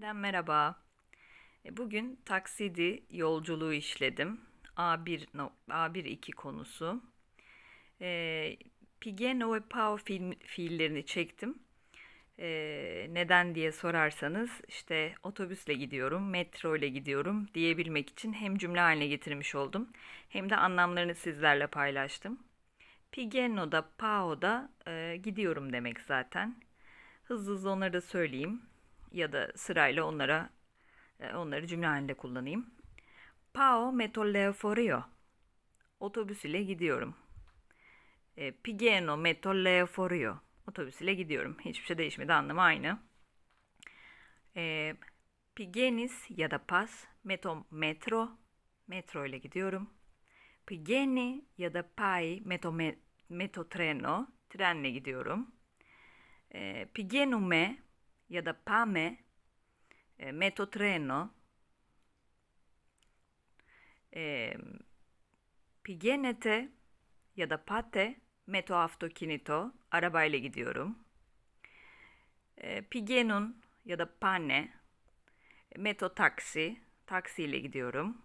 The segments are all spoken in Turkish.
Merhaba. E, Bugün taksidi yolculuğu işledim. A1 no- A1-2 konusu. E, Pigeno ve Pau film, fiillerini çektim. E, neden diye sorarsanız işte otobüsle gidiyorum, metro ile gidiyorum diyebilmek için hem cümle haline getirmiş oldum hem de anlamlarını sizlerle paylaştım. Pigeno'da, Pau'da e, gidiyorum demek zaten. Hızlı hızlı onları da söyleyeyim ya da sırayla onlara e, onları cümle halinde kullanayım. Pao metolleoforio. Otobüs ile gidiyorum. E, Pigeno metolleoforio. Otobüs ile gidiyorum. Hiçbir şey değişmedi. Anlamı aynı. E, Pigenis ya da pas meto metro. Metro ile gidiyorum. Pigeni ya da pai meto, me, metotreno. Trenle gidiyorum. E, Pigenume ya da pame e, metotreno e, pigenete ya da pate metoavtokinito arabayla gidiyorum. E, pigenun ya da pane metotaksi taksiyle gidiyorum.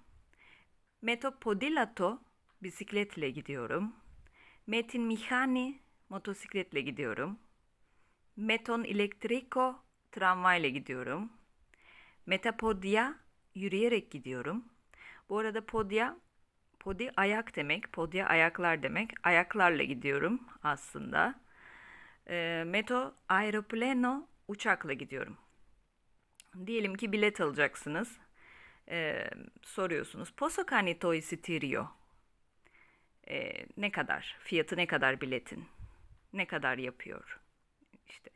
Metopodilato bisikletle gidiyorum. Metin mihani motosikletle gidiyorum. Meton elektriko tramvayla gidiyorum. Metapodya yürüyerek gidiyorum. Bu arada podya podi ayak demek. Podya ayaklar demek. Ayaklarla gidiyorum aslında. E, meto aeroplano uçakla gidiyorum. Diyelim ki bilet alacaksınız. E, soruyorsunuz. Posso canito isitirio? E, ne kadar? Fiyatı ne kadar biletin? Ne kadar yapıyor? İşte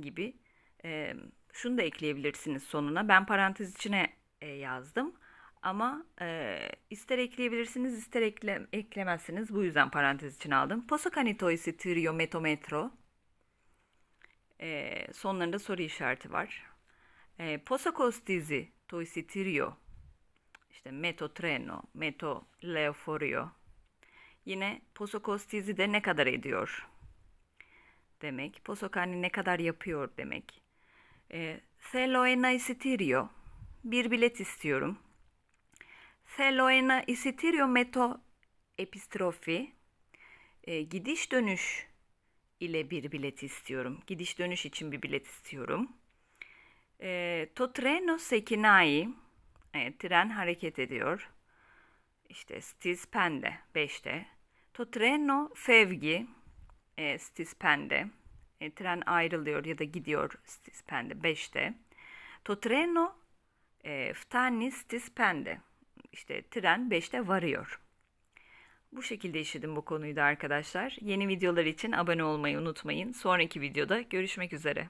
gibi. E, şunu da ekleyebilirsiniz sonuna. Ben parantez içine e, yazdım. Ama e, ister ekleyebilirsiniz, ister ekle, eklemezsiniz. Bu yüzden parantez içine aldım. Posso canito isitirio metometro? E, sonlarında soru işareti var. E, posso costizi to isitirio? İşte meto treno, meto leoforio. Yine posso costizi de ne kadar ediyor? demek. Posokani ne kadar yapıyor demek. E, Theloena isitirio. Bir bilet istiyorum. Theloena isitirio meto epistrofi. E, gidiş dönüş ile bir bilet istiyorum. Gidiş dönüş için bir bilet istiyorum. E, to treno sekinai. E, tren hareket ediyor. İşte stis pende 5'te. To treno fevgi e, Stispende. E, tren ayrılıyor ya da gidiyor Stispende 5'te. To treno e, ftani Stispende. İşte tren 5'te varıyor. Bu şekilde işledim bu konuyu da arkadaşlar. Yeni videolar için abone olmayı unutmayın. Sonraki videoda görüşmek üzere.